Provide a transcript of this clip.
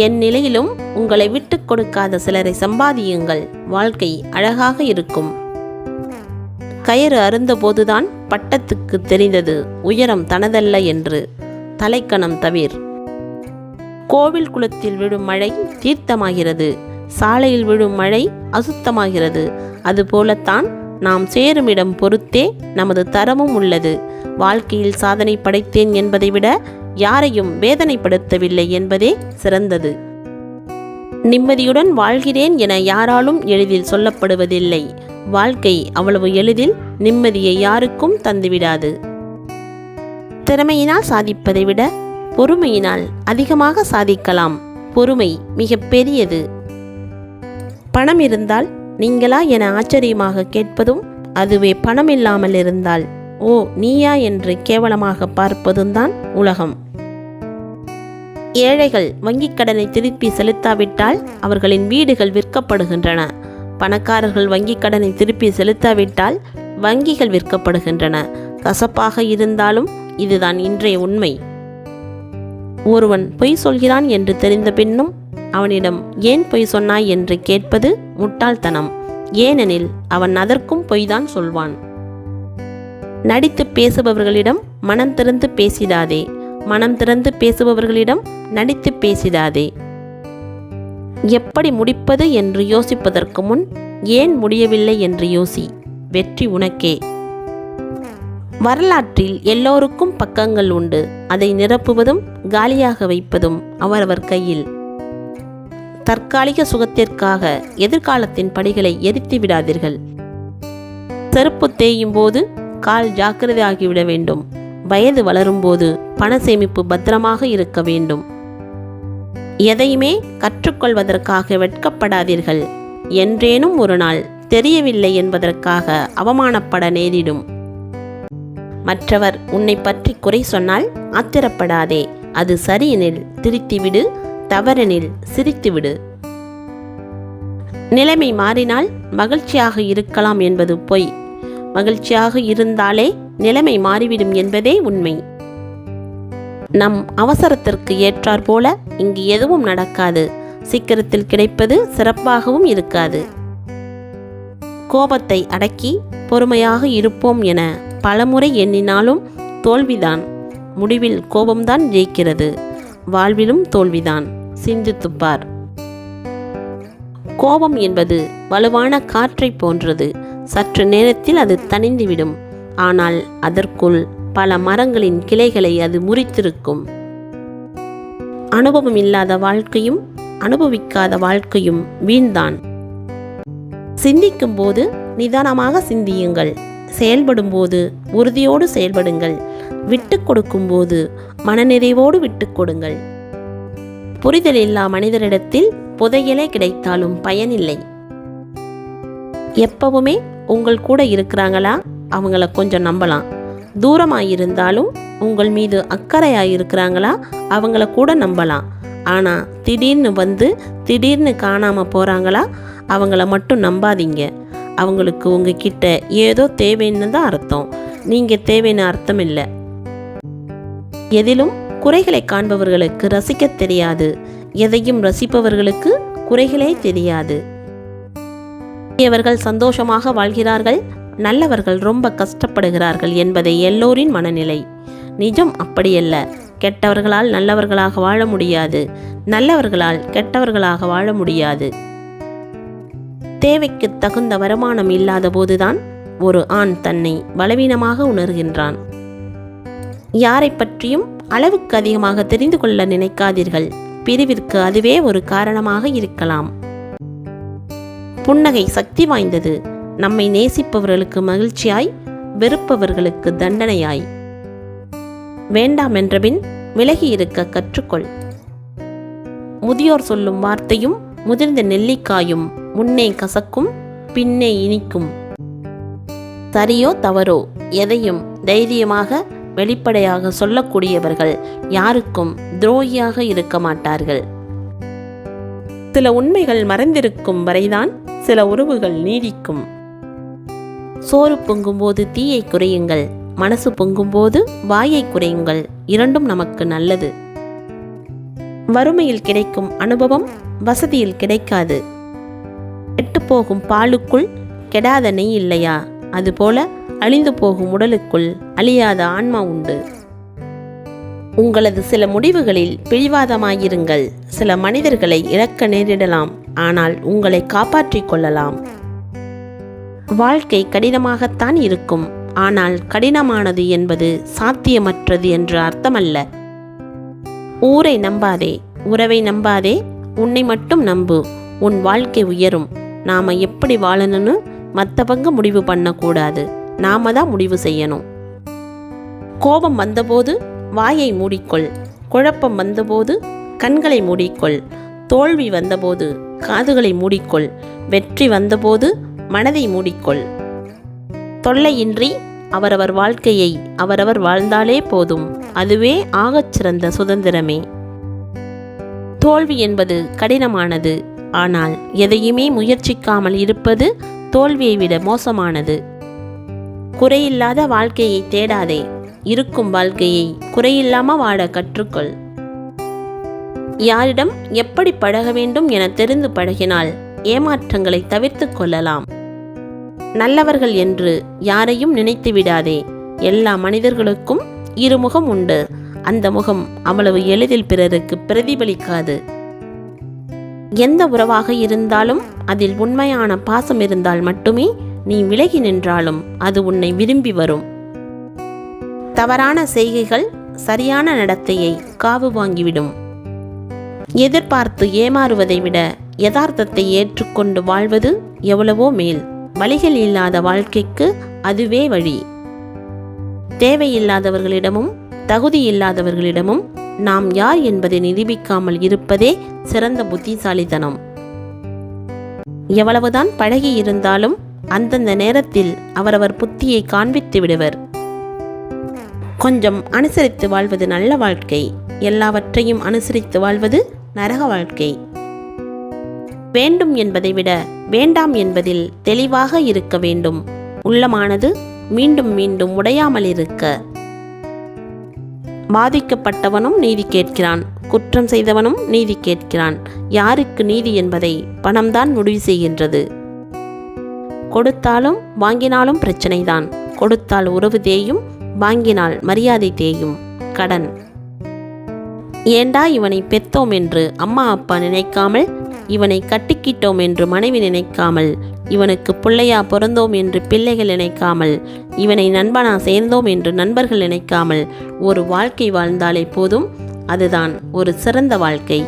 என் நிலையிலும் உங்களை விட்டு கொடுக்காத சிலரை சம்பாதியுங்கள். வாழ்க்கை அழகாக இருக்கும். கயிறு அருந்தபோதுதான் பட்டத்துக்கு தெரிந்தது. உயரம் தனதல்ல என்று தலைக்கணம் தவிர். கோவில் குளத்தில் விழும் மழை தீர்த்தமாகிறது. சாலையில் விழும் மழை அசுத்தமாகிறது. அதுபோலத்தான் நாம் சேருமிடம் பொறுத்தே நமது தரமும் உள்ளது. வாழ்க்கையில் சாதனை படைத்தேன் என்பதை விட யாரையும் வேதனைப்படுத்தவில்லை என்பதே சிறந்தது. நிம்மதியுடன் வாழ்கிறேன் என யாராலும் எளிதில் சொல்லப்படுவதில்லை. வாழ்க்கை அவ்வளவு எளிதில் நிம்மதியை யாருக்கும் தந்துவிடாது. திறமையினால் சாதிப்பதை விட பொறுமையினால் அதிகமாக சாதிக்கலாம். பொறுமை மிக பெரியது. பணம் இருந்தால் நீங்களா என ஆச்சரியமாக கேட்பதும் அதுவே பணம் இல்லாமல் இருந்தால். ஓ நீயா என்று கேவலமாக பார்ப்பதும் தான் உலகம். ஏழைகள் வங்கிக் கடனை திருப்பி செலுத்தாவிட்டால் அவர்களின் வீடுகள் விற்கப்படுகின்றன. பணக்காரர்கள் வங்கிக் கடனை திருப்பி செலுத்தாவிட்டால் வங்கிகள் விற்கப்படுகின்றன. கசப்பாக இருந்தாலும் இதுதான் இன்றைய உண்மை. ஒருவன் பொய் சொல்கிறான் என்று தெரிந்த பின்னும் அவனிடம் ஏன் பொய் சொன்னாய்? என்று கேட்பது முட்டாள்தனம். ஏனெனில் அவன் அதற்கும் பொய்தான் சொல்வான். நடித்து பேசுபவர்களிடம் மனம் திறந்து பேசிடாதே. மனம் திறந்து பேசுபவர்களிடம் நடித்து பேசிடாதே. எப்படி முடிப்பது என்று யோசிப்பதற்கு முன் ஏன் முடியவில்லை என்று யோசி. வெற்றி உனக்கே. வரலாற்றில் எல்லோருக்கும் பக்கங்கள் உண்டு. அதை நிரப்புவதும் காலியாக வைப்பதும் அவரவர் கையில். தற்காலிக சுகத்திற்காக எதிர்காலத்தின் படிகளை எரித்து விடாதீர்கள். செருப்பு தேயும் போது கால் ஜாக்கிரதையாகிவிட வேண்டும். வயது வளரும்போது பண சேமிப்பு பத்திரமாக இருக்க வேண்டும். எதையுமே கற்றுக்கொள்வதற்காக வெட்கப்படாதீர்கள். என்றேனும் ஒரு நாள் தெரியவில்லை என்பதற்காக அவமானப்பட நேரிடும். மற்றவர் உன்னை பற்றி குறை சொன்னால் ஆத்திரப்படாதே. அது சரியெனில் திருத்திவிடு தவறெனில் சிரித்துவிடு. நிலைமை மாறினால் மகிழ்ச்சியாக இருக்கலாம் என்பது பொய். மகிழ்ச்சியாக இருந்தாலே நிலைமை மாறிவிடும் என்பதே உண்மை. நம் அவசரத்திற்கு ஏற்றாற் போல இங்கு எதுவும் நடக்காது. சீக்கிரத்தில் கிடைப்பது சிறப்பாகவும் இருக்காது. கோபத்தை அடக்கி பொறுமையாக இருப்போம் என பலமுறை எண்ணினாலும் தோல்விதான். முடிவில் கோபம்தான் ஜெயிக்கிறது. வாழ்விலும் தோல்விதான். சிந்தித்துப்பார் கோபம் என்பது வலுவான காற்றைப் போன்றது. சற்று நேரத்தில் அது தணிந்துவிடும். ஆனால் அதற்குள் பல மரங்களின் கிளைகளை அது முறித்திருக்கும். அனுபவம் இல்லாத வாழ்க்கையும் அனுபவிக்காத வாழ்க்கையும் வீண்தான். சிந்திக்கும் போது நிதானமாக சிந்தியுங்கள். செயல்படும்போது உறுதியோடு செயல்படுங்கள். விட்டு கொடுக்கும்போது மனநிறைவோடு விட்டு கொடுங்கள். புரிதல் இல்லா மனிதரிடத்தில் புதையலே கிடைத்தாலும் பயனில்லை. எப்பவுமே உங்கள் கூட இருக்கிறாங்களா? அவங்கள கொஞ்சம் நம்பலாம். தூரமாக இருந்தாலும் உங்கள் மீது அக்கறையாக இருக்கிறாங்களா அவங்கள கூட நம்பலாம். ஆனால் திடீர்னு வந்து திடீர்னு காணாமல் போகிறாங்களா அவங்கள மட்டும் நம்பாதீங்க. அவங்களுக்கு உங்ககிட்ட ஏதோ தேவைன்னு தான் அர்த்தம். நீங்கள் தேவைன்னு அர்த்தம் இல்லை எதிலும் குறைகளை காண்பவர்களுக்கு ரசிக்கத் தெரியாது. எதையும் ரசிப்பவர்களுக்கு குறைகளே தெரியாது. அவர்கள் சந்தோஷமாக வாழ்கிறார்கள் நல்லவர்கள் ரொம்ப கஷ்டப்படுகிறார்கள் என்பதை எல்லோரின் மனநிலை. நிஜம் அப்படியல்ல. கெட்டவர்களால் நல்லவர்களாக வாழ முடியாது. நல்லவர்களால் கெட்டவர்களாக வாழ முடியாது. தேவைக்கு தகுந்த வருமானம் இல்லாத போதுதான் ஒரு ஆண் தன்னை பலவீனமாக உணர்கின்றான். யாரை பற்றியும் அளவுக்கு அதிகமாக தெரிந்து கொள்ள நினைக்காதீர்கள். பிரிவிற்கு அதுவே ஒரு காரணமாக இருக்கலாம். புன்னகை சக்தி வாய்ந்தது. நம்மை நேசிப்பவர்களுக்கு மகிழ்ச்சியாய் வெறுப்பவர்களுக்கு தண்டனையாய். வேண்டாம் என்றபின் விலகி இருக்க கற்றுக்கொள். முதியோர் சொல்லும் வார்த்தையும் முதிர்ந்த நெல்லிக்காயும் முன்னே கசக்கும் பின்னே இனிக்கும். சரியோ தவறோ எதையும் தைரியமாக வெளிப்படையாக சொல்லக்கூடியவர்கள் யாருக்கும் துரோகியாக இருக்க மாட்டார்கள். சில உண்மைகள் மறைந்திருக்கும் வரைதான் சில உறவுகள் நீடிக்கும். சோறு பொங்கும்போது தீயை குறையுங்கள். மனசு பொங்கும்போது வாயை குறையுங்கள். இரண்டும் நமக்கு நல்லது. வறுமையில் கிடைக்கும் அனுபவம் வசதியில் கிடைக்காது. கெட்டுப்போகும் பாலுக்குள் கெடாத நெய் இல்லையா? அதுபோல அழிந்து போகும் உடலுக்குள் அழியாத ஆன்மா உண்டு. உங்களது சில முடிவுகளில் பிழிவாதமாயிருங்கள் சில மனிதர்களை இழக்க நேரிடலாம். ஆனால் உங்களை காப்பாற்றிக் கொள்ளலாம். வாழ்க்கை கடினமாகத்தான் இருக்கும். ஆனால் கடினமானது என்பது சாத்தியமற்றது என்று அர்த்தமல்ல. ஊரை நம்பாதே உறவை நம்பாதே உன்னை மட்டும் நம்பு. உன் வாழ்க்கை உயரும். நாம எப்படி வாழணும்னு மற்றவங்க முடிவு பண்ணக்கூடாது. நாம தான் முடிவு செய்யணும். கோபம் வந்தபோது வாயை மூடிக்கொள். குழப்பம் வந்தபோது கண்களை மூடிக்கொள். தோல்வி வந்தபோது காதுகளை மூடிக்கொள் வெற்றி வந்தபோது மனதை மூடிக்கொள். தொல்லையின்றி அவரவர் வாழ்க்கையை அவரவர் வாழ்ந்தாலே போதும் அதுவே ஆகச் சிறந்த சுதந்திரமே. தோல்வி என்பது கடினமானது ஆனால் எதையுமே முயற்சிக்காமல் இருப்பது தோல்வியை விட மோசமானது. குறையில்லாத வாழ்க்கையை தேடாதே இருக்கும் வாழ்க்கையை குறையில்லாம வாழ கற்றுக்கொள். யாரிடம் எப்படி பழக வேண்டும் என தெரிந்து பழகினால் ஏமாற்றங்களை தவிர்த்து கொள்ளலாம். நல்லவர்கள் என்று யாரையும் நினைத்து விடாதே. எல்லா மனிதர்களுக்கும் இருமுகம் உண்டு. அந்த முகம் அவ்வளவு எளிதில் பிறருக்கு பிரதிபலிக்காது. எந்த உறவாக இருந்தாலும் அதில் உண்மையான பாசம் இருந்தால் மட்டுமே நீ விலகி நின்றாலும் அது உன்னை விரும்பி வரும். தவறான செய்கைகள் சரியான நடத்தையை காவு வாங்கிவிடும். எதிர்பார்த்து ஏமாறுவதை விட யதார்த்தத்தை ஏற்றுக்கொண்டு வாழ்வது எவ்வளவோ மேல். வழிகள் இல்லாத வாழ்க்கைக்கு அதுவே வழி. தேவையில்லாதவர்களிடமும் தகுதி இல்லாதவர்களிடமும் நாம் யார் என்பதை நிரூபிக்காமல் இருப்பதே சிறந்த புத்திசாலித்தனம். எவ்வளவுதான் பழகி இருந்தாலும் அந்தந்த நேரத்தில் அவரவர் புத்தியை காண்பித்து விடுவர். கொஞ்சம் அனுசரித்து வாழ்வது நல்ல வாழ்க்கை. எல்லாவற்றையும் அனுசரித்து வாழ்வது நரக வாழ்க்கை. வேண்டும் என்பதை விட வேண்டாம் என்பதில் தெளிவாக இருக்க வேண்டும். உள்ளமானது மீண்டும் மீண்டும் உடையாமல் இருக்க. பாதிக்கப்பட்டவனும் நீதி கேட்கிறான். குற்றம் செய்தவனும் நீதி கேட்கிறான். யாருக்கு நீதி என்பதை பணம்தான் முடிவு செய்கின்றது. கொடுத்தாலும் வாங்கினாலும் பிரச்சனைதான். கொடுத்தால் உறவு தேயும் வாங்கினால் மரியாதை தேயும். கடன். ஏண்டா இவனை பெத்தோம் என்று அம்மா அப்பா நினைக்காமல் இவனை கட்டிக்கிட்டோம் என்று மனைவி நினைக்காமல் இவனுக்கு பிள்ளையா பிறந்தோம் என்று பிள்ளைகள் நினைக்காமல் இவனை நண்பனா சேர்ந்தோம் என்று நண்பர்கள் நினைக்காமல் ஒரு வாழ்க்கை வாழ்ந்தாலே போதும். அதுதான் ஒரு சிறந்த வாழ்க்கை.